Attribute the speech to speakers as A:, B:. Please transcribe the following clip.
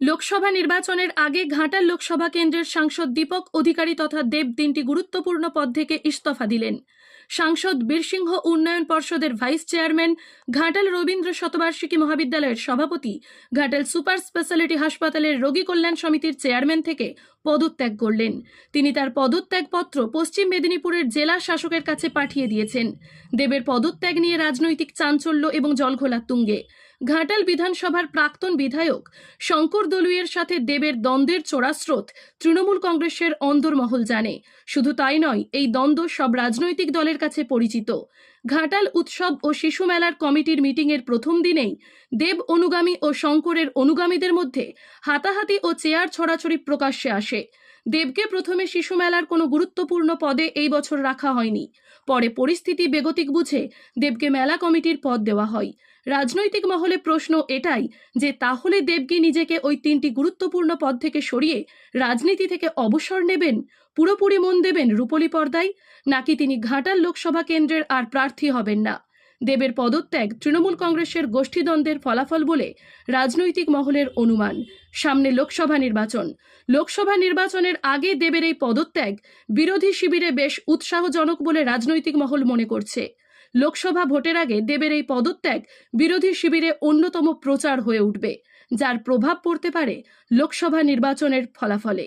A: লোকসভা নির্বাচনের আগে ঘাটাল লোকসভা কেন্দ্রের সাংসদ দীপক অধিকারী তথা দেব তিনটি গুরুত্বপূর্ণ পদ থেকে ইস্তফা দিলেন। সাংসদ বীরসিংহ উন্নয়ন পর্ষদের ভাইস চেয়ারম্যান, ঘাটাল রবীন্দ্র শতবার্ষিকী মহাবিদ্যালয়ের সভাপতি, ঘাটাল সুপার স্পেশালিটি হাসপাতালের রোগী কল্যাণ সমিতির চেয়ারম্যান থেকে পদত্যাগ করলেন। তিনি তার পদত্যাগপত্র পশ্চিম মেদিনীপুরের জেলা শাসকের কাছে পাঠিয়ে দিয়েছেন। দেবের পদত্যাগ নিয়ে রাজনৈতিক চাঞ্চল্য এবং জলঘোলা তুঙ্গে। ঘাটাল বিধানসভার প্রাক্তন বিধায়ক শঙ্কর দলুইয়ের সাথে দেবের দ্বন্দ্বের চোরাস্রোত তৃণমূল কংগ্রেসের অন্দরমহল জানে। শুধু তাই নয়, এই দ্বন্দ্ব সব রাজনৈতিক দলের কাছে পরিচিত। ঘাটাল উৎসব ও শিশু মেলার কমিটির মিটিংয়ের প্রথম দিনেই দেব অনুগামী ও শঙ্করের অনুগামীদের মধ্যে হাতাহাতি ও চেয়ার ছড়াছড়ি প্রকাশ্যে আসে। দেবকে প্রথমে শিশু মেলার কোনো গুরুত্বপূর্ণ পদে এই বছর রাখা হয়নি। পরে পরিস্থিতি বেগতিক বুঝে দেবকে মেলা কমিটির পদ দেওয়া হয়। রাজনৈতিক মহলে প্রশ্ন এটাই যে, তাহলে দেবকে নিজেকে ওই তিনটি গুরুত্বপূর্ণ পদ থেকে সরিয়ে রাজনীতি থেকে অবসর নেবেন, পুরোপুরি মন দেবেন রূপলী পর্দায়? নাকি তিনি ঘাটাল লোকসভা কেন্দ্রের আর প্রার্থী হবেন না? দেবের পদত্যাগ তৃণমূল কংগ্রেসের গোষ্ঠীদ্বন্দ্বের ফলাফল বলে রাজনৈতিক মহলের অনুমান। সামনে লোকসভা নির্বাচন। লোকসভা নির্বাচনের আগে দেবের এই পদত্যাগ বিরোধী শিবিরে বেশ উৎসাহজনক বলে রাজনৈতিক মহল মনে করছে। লোকসভা ভোটের আগে দেবের এই পদত্যাগ বিরোধী শিবিরে অন্যতম প্রচার হয়ে উঠবে, যার প্রভাব পড়তে পারে লোকসভা নির্বাচনের ফলাফলে।